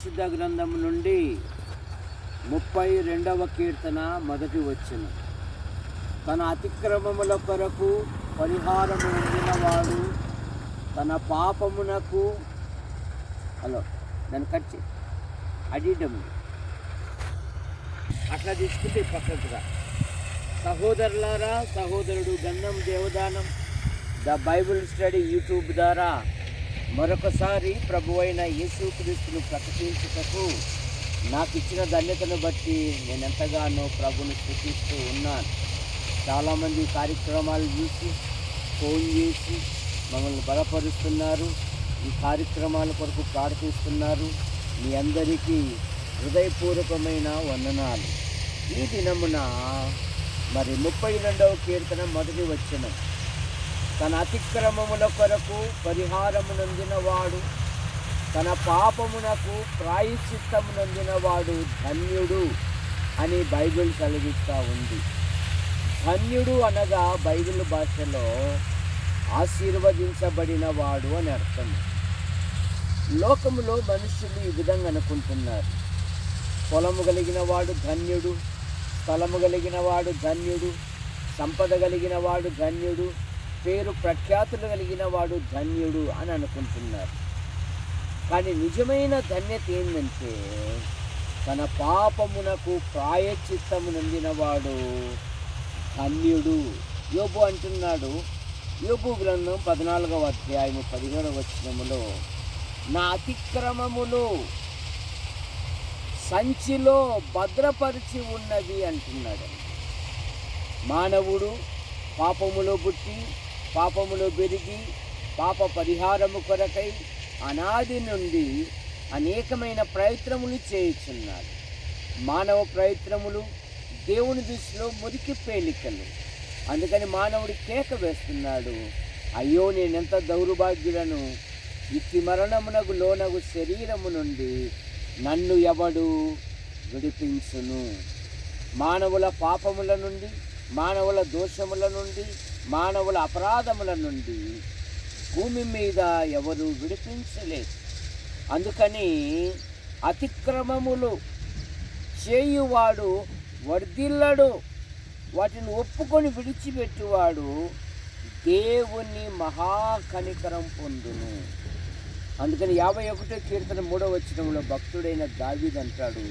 పరిశుద్ధ గ్రంథం నుండి ముప్పై రెండవ కీర్తన మొదటి వచ్చిన తన అతిక్రమముల కొరకు పరిహారము వాడు తన పాపమునకు హలో దాన్ని కట్ చేయి. అట్లా తీసుకుంటే పక్కగా సహోదరులారా సహోదరుడు Gandham Devadanam the Bible study YouTube ద్వారా మరొకసారి ప్రభు అయిన యేసుక్రీస్తును ప్రకటించుటకు నాకు ఇచ్చిన ధన్యతను బట్టి నేను ఎంతగానో ప్రభుని స్థుతిస్తూ ఉన్నాను. చాలామంది కార్యక్రమాలు చూసి ఫోన్ చేసి మమ్మల్ని బలపరుస్తున్నారు. ఈ కార్యక్రమాల కొరకు ప్రార్థిస్తున్నారు. మీ అందరికీ హృదయపూర్వకమైన వందనాలు. ఈ దినమున మరి ముప్పై రెండవ కీర్తన మొదటి వచ్చినాం తన అతిక్రమముల కొరకు పరిహారమునందినవాడు తన పాపమునకు ప్రాయశ్చిత్తమునందినవాడు ధన్యుడు అని బైబిల్ కలిగిస్తూ ఉంది. ధన్యుడు అనగా బైబిల్ భాషలో ఆశీర్వదించబడిన వాడు అని అర్థం. లోకములో మనుషులు ఈ విధంగా అనుకుంటున్నారు. పొలము కలిగిన వాడు ధన్యుడు స్థలము కలిగిన వాడు ధన్యుడు సంపద కలిగిన వాడు ధన్యుడు పేరు ప్రఖ్యాతులు కలిగిన వాడు ధన్యుడు అని అనుకుంటున్నారు. కానీ నిజమైన ధన్యత ఏంటంటే తన పాపమునకు ప్రాయచిత్తము నొందినవాడు ధన్యుడు. యోబు అంటున్నాడు యోబు గ్రంథం పద్నాలుగవ అధ్యాయము పదిహేడవ వచనములో నా అతిక్రమములు సంచిలో భద్రపరిచి ఉన్నది అంటున్నాడు. మానవుడు పాపములో పుట్టి పాపములో పెరిగి పాప పరిహారము కొరకై అనాది నుండి అనేకమైన ప్రయత్నములు చేయుచున్నాడు. మానవ ప్రయత్నములు దేవుని దృష్టిలో మురికి పేలికలు. అందుకని మానవుడు కేక వేస్తున్నాడు. అయ్యో నేనెంత దౌర్భాగ్యులను ఇట్టి మరణమునకు లోనగు శరీరము నుండి నన్ను ఎవడు విడిపించును? మానవుల పాపముల నుండి మానవుల దోషముల నుండి మానవుల అపరాధముల నుండి భూమి మీద ఎవరు విడిపించలేదు. అందుకని అతిక్రమములు చేయువాడు వర్ధిల్లడు. వాటిని ఒప్పుకొని విడిచిపెట్టువాడు దేవుని మహాకనికరం పొందును. అందుకని యాభై ఒకటో కీర్తన మూడవ వచనంలో భక్తుడైన దావిదంటాడు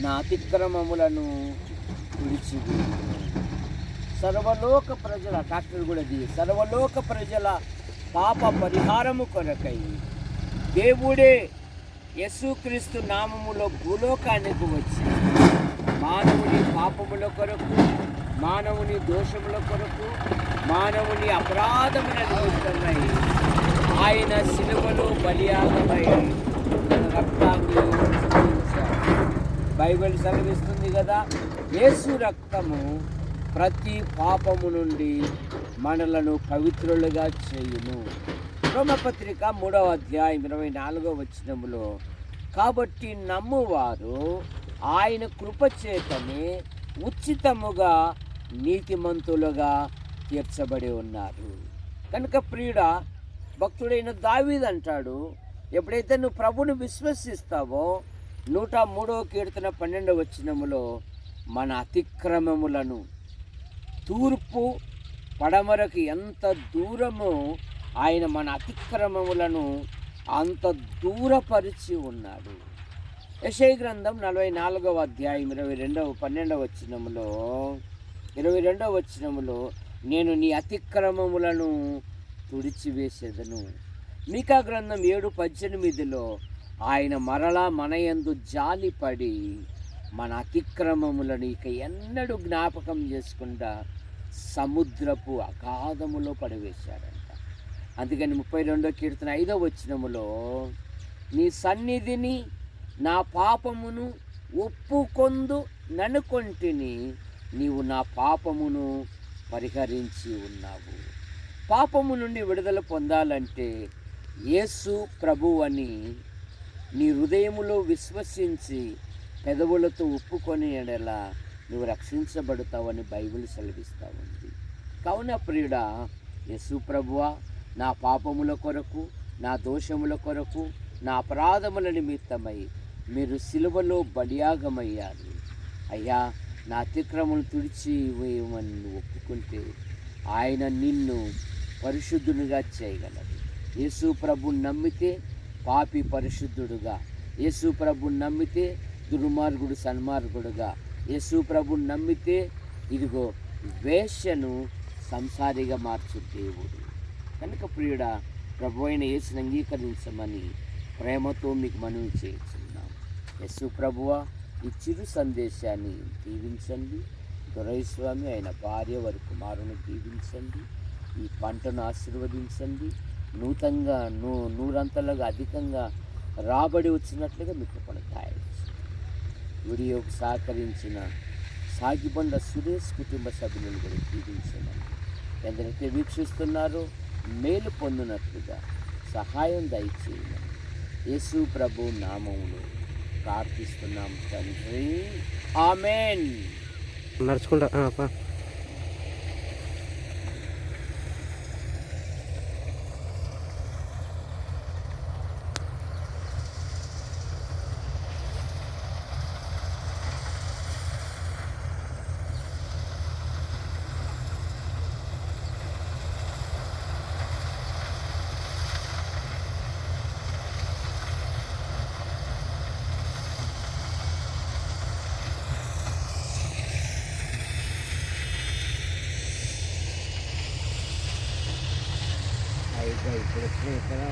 నా అతిక్రమములను విడిచివేయును సర్వలోక ప్రజల డాక్టర్ కూడా ఇది సర్వలోక ప్రజల పాప పరిహారము కొరకై దేవుడే యేసుక్రీస్తు నామములో భూలోకానికి వచ్చి మానవుని పాపముల కొరకు మానవుని దోషముల కొరకు మానవుని అపరాధముల నిమిత్తమై ఆయన సిలువలో బలియాగమై రక్తాన్ని బైబిల్ సెలవిస్తుంది కదా యేసు రక్తము ప్రతి పాపము నుండి మనలను పవిత్రులుగా చేయును. రోమపత్రిక మూడవ అధ్యాయం ఇరవై నాలుగవ వచనములో కాబట్టి నమ్మువారు ఆయన కృపచేతనే ఉచితముగా నీతిమంతులుగా తీర్చబడి ఉన్నారు. కనుక ప్రియుడ భక్తుడైన దావీద్ అంటాడు ఎప్పుడైతే నువ్వు ప్రభుని విశ్వసిస్తావో నూట మూడవ కీర్తన పన్నెండవ వచనములో మన అతిక్రమములను తూర్పు పడమరకు ఎంత దూరమో ఆయన మన అతిక్రమములను అంత దూరపరిచి ఉన్నాడు. యశయ గ్రంథం నలభై నాలుగవ అధ్యాయం ఇరవై రెండవ పన్నెండవ వచనములో ఇరవై రెండవ వచనములో నేను నీ అతిక్రమములను తుడిచివేసేదను. మీకా గ్రంథం ఏడు పద్దెనిమిదిలో ఆయన మరలా మన యందు జాలిపడి మన అతిక్రమములను ఇక ఎన్నడూ జ్ఞాపకం చేసుకుండా సముద్రపు అగాధములో పడవేశాడంట. అందుకని ముప్పై రెండో కీర్తన ఐదో వచనములో నీ సన్నిధిని నా పాపమును ఒప్పుకొందు ననుకొంటిని నీవు నా పాపమును పరిహరించి ఉన్నావు. పాపము నుండి విడుదల పొందాలంటే యేసు ప్రభు అని నీ హృదయములో విశ్వసించి పెదవులతో ఒప్పుకొని ఎడలా నువ్వు రక్షించబడతావని బైబిల్ సెలవిస్తూ ఉంది కావున ప్రియుడా యేసు ప్రభువా నా పాపముల కొరకు నా దోషముల కొరకు నా అపరాధముల నిమిత్తమై మీరు సిలువలో బలియాగమయ్యారు. అయ్యా నా అతిక్రమను తుడిచి వేయమని నువ్వు ఒప్పుకుంటే ఆయన నిన్ను పరిశుద్ధునిగా చేయగలడు. యేసు ప్రభు నమ్మితే పాపి పరిశుద్ధుడుగా. యేసు ప్రభు నమ్మితే దుర్మార్గుడు సన్మార్గుడుగా యేసు ప్రభు నమ్మితే ఇదిగో వేష్యను సంసారిగా మార్చు దేవుడు. కనుక ప్రియుడ ప్రభు అయిన యేసుని అంగీకరించమని ప్రేమతో మీకు మనవి చేస్తున్నాం. యస్సు ప్రభువ ఈ చిరు సందేశాన్ని దీవించండి. దొరైస్వామి ఆయన భార్య వారి కుమారుని దీవించండి. ఈ పంటను ఆశీర్వదించండి. నూతంగా నూ నూరంతలుగా అధికంగా రాబడి వచ్చినట్లుగా మీకు కొనసాగించండి వీడియోకు సహకరించిన సాగిబండ సురేష్ కుటుంబ సభ్యులను కూడా దీవించమని ఎందరైతే వీక్షిస్తున్నారో మేలు పొందినట్లుగా సహాయం దయచేయమని యేసు ప్రభు నామములు ప్రార్థిస్తున్నాం తండ్రి. ఆమెన్. నడుచుకుంటా かな。